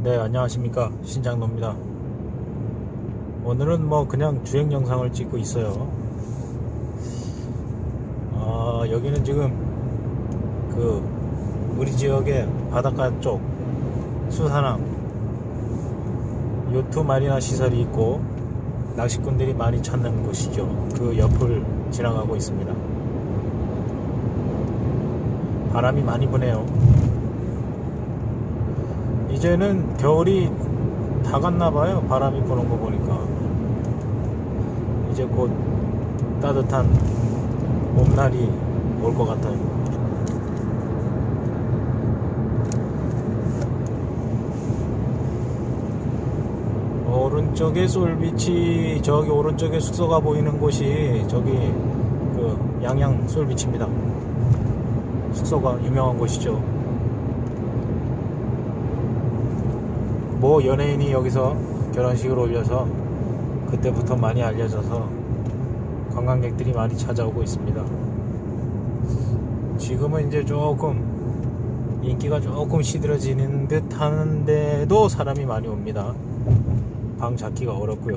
네, 안녕하십니까. 신장로입니다. 오늘은 뭐 그냥 주행 영상을 찍고 있어요. 아, 여기는 지금 그 우리 지역의 바닷가 쪽 수산항 요트 마리나 시설이 있고 낚시꾼들이 많이 찾는 곳이죠. 그 옆을 지나가고 있습니다. 바람이 많이 부네요. 이제는 겨울이 다 갔나 봐요. 바람이 부는 거 보니까. 이제 곧 따뜻한 봄날이 올 것 같아요. 오른쪽에 솔비치 저기 오른쪽에 숙소가 보이는 곳이 저기 그 양양 솔비치입니다. 숙소가 유명한 곳이죠. 뭐 연예인이 여기서 결혼식을 올려서 그때부터 많이 알려져서 관광객들이 많이 찾아오고 있습니다. 지금은 이제 조금 인기가 조금 시들어지는 듯 하는데도 사람이 많이 옵니다. 방 잡기가 어렵고요.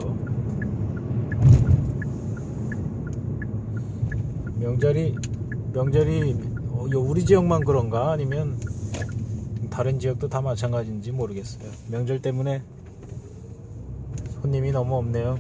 명절이 명절이 어, 우리 지역만 그런가 아니면 다른 지역도 다 마찬가지인지 모르겠어요. 명절 때문에 손님이 너무 없네요.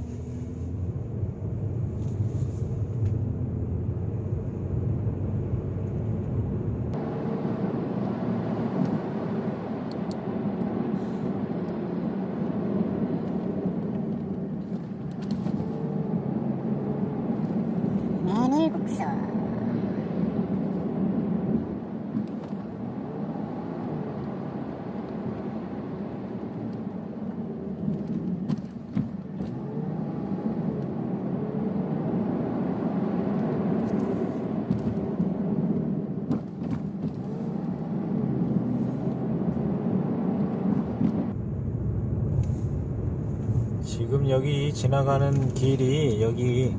지금 여기 지나가는 길이 여기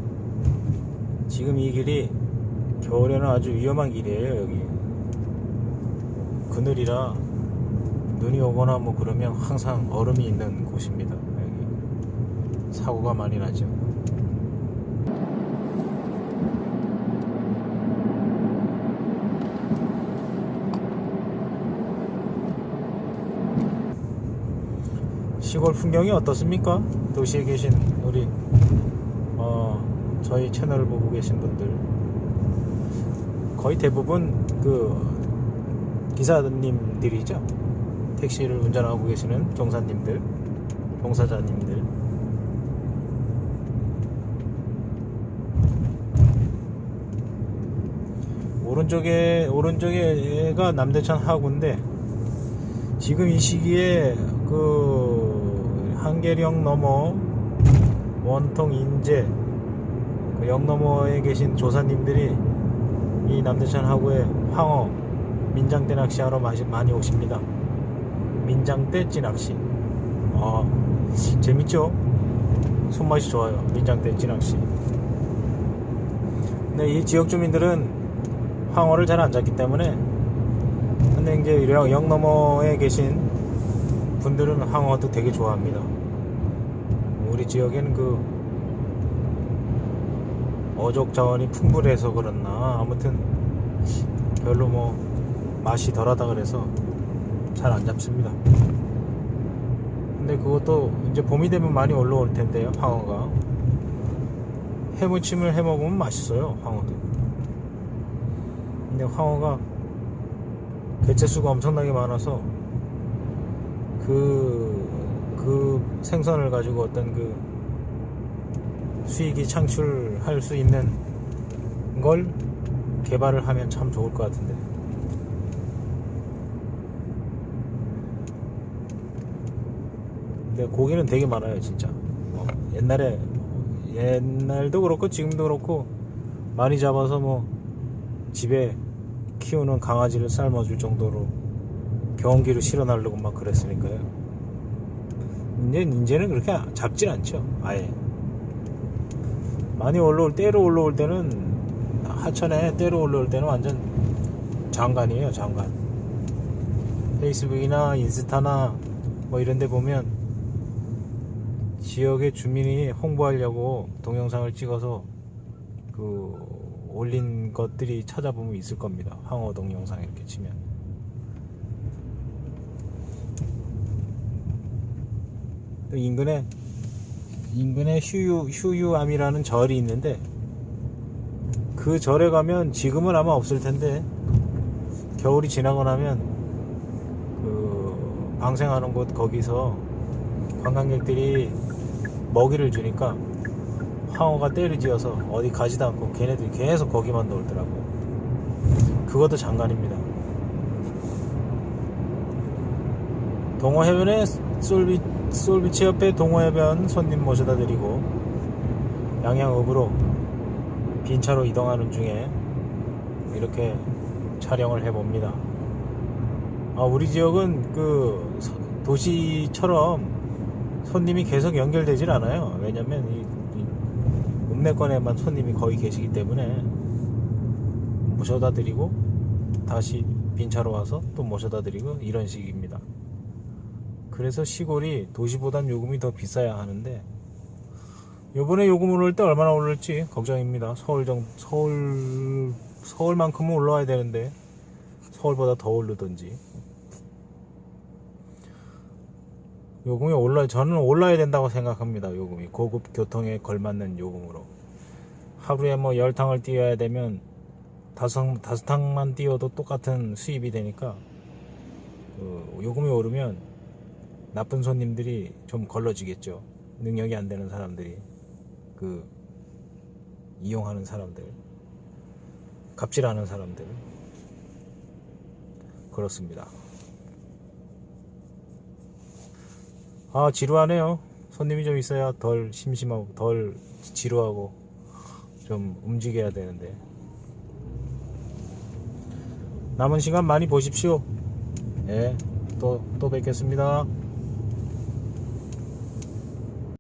지금 이 길이 겨울에는 아주 위험한 길이에요 여기. 그늘이라 눈이 오거나 뭐 그러면 항상 얼음이 있는 곳입니다 여기. 사고가 많이 나죠 시골 풍경이 어떻습니까? 도시에 계신 우리 어, 저희 채널을 보고 계신 분들. 거의 대부분 그 기사님들이죠? 택시를 운전하고 계시는 종사님들 종사자님들. 오른쪽에 오른쪽에가 남대천 하구인데 지금 이 시기에 그 한계령 넘어 원통 인제 그 역 너머에 계신 조사님들이 이 남대천 하구에 황어 민장대 낚시하러 많이 오십니다. 민장대 찌낚시. 아 재밌죠? 손맛이 좋아요. 민장대 찌낚시. 근데 이 지역 주민들은 황어를 잘 안 잡기 때문에 근데 이제 역, 역 너머에 계신 분들은 황어도 되게 좋아합니다. 우리 지역에는 그 어족 자원이 풍부해서 그렇나 아무튼 별로 뭐 맛이 덜하다 그래서 잘 안 잡습니다. 근데 그것도 이제 봄이 되면 많이 올라올 텐데요, 황어가. 해무침을 해 먹으면 맛있어요, 황어도. 근데 황어가 개체수가 엄청나게 많아서 그, 그 생선을 가지고 어떤 그 수익이 창출할 수 있는 걸 개발을 하면 참 좋을 것 같은데. 근데 고기는 되게 많아요, 진짜. 어, 옛날에, 옛날도 그렇고 지금도 그렇고 많이 잡아서 뭐 집에 키우는 강아지를 삶아줄 정도로 경운기로 실어 나르고 막 그랬으니까요. 이제, 이제는 그렇게 잡진 않죠. 아예. 많이 올라올, 때로 올라올 때는 하천에 때로 올라올 때는 완전 장관이에요, 장관. 페이스북이나 인스타나 뭐 이런데 보면 지역의 주민이 홍보하려고 동영상을 찍어서 그 올린 것들이 찾아보면 있을 겁니다. 황호 동영상 이렇게 치면. 또 인근에 인근에 휴유 휴유암이라는 절이 있는데 그 절에 가면 지금은 아마 없을 텐데 겨울이 지나고 나면 그 방생하는 곳 거기서 관광객들이 먹이를 주니까 황호가 때를 지어서 어디 가지도 않고 걔네들이 계속 거기만 놀더라고. 그것도 장관입니다. 동호 해변에 솔비, 솔비치 옆에 동호해변 손님 모셔다 드리고 양양읍으로 빈차로 이동하는 중에 이렇게 촬영을 해봅니다. 아, 우리 지역은 그 서- 도시처럼 손님이 계속 연결되질 않아요. 왜냐면 이, 이 읍내권에만 손님이 거의 계시기 때문에 모셔다 드리고 다시 빈차로 와서 또 모셔다 드리고 이런 식입니다. 그래서 시골이 도시보단 요금이 더 비싸야 하는데 요번에 요금 오를 때 얼마나 오를지 걱정입니다. 서울 정 서울 서울만큼은 올라와야 되는데 서울보다 더 오르던지 요금이 올라 저는 올라야 된다고 생각합니다. 요금이 고급 교통에 걸맞는 요금으로 하루에 뭐 열탕을 띄워야 되면 다섯 다섯 탕만 띄워도 똑같은 수입이 되니까 그 요금이 오르면 나쁜 손님들이 좀 걸러지겠죠. 능력이 안 되는 사람들이 그 이용하는 사람들 갑질하는 사람들 그렇습니다. 아 지루하네요. 손님이 좀 있어야 덜 심심하고 덜 지루하고 좀 움직여야 되는데 남은 시간 많이 보십시오. 예, 또 또 뵙겠습니다.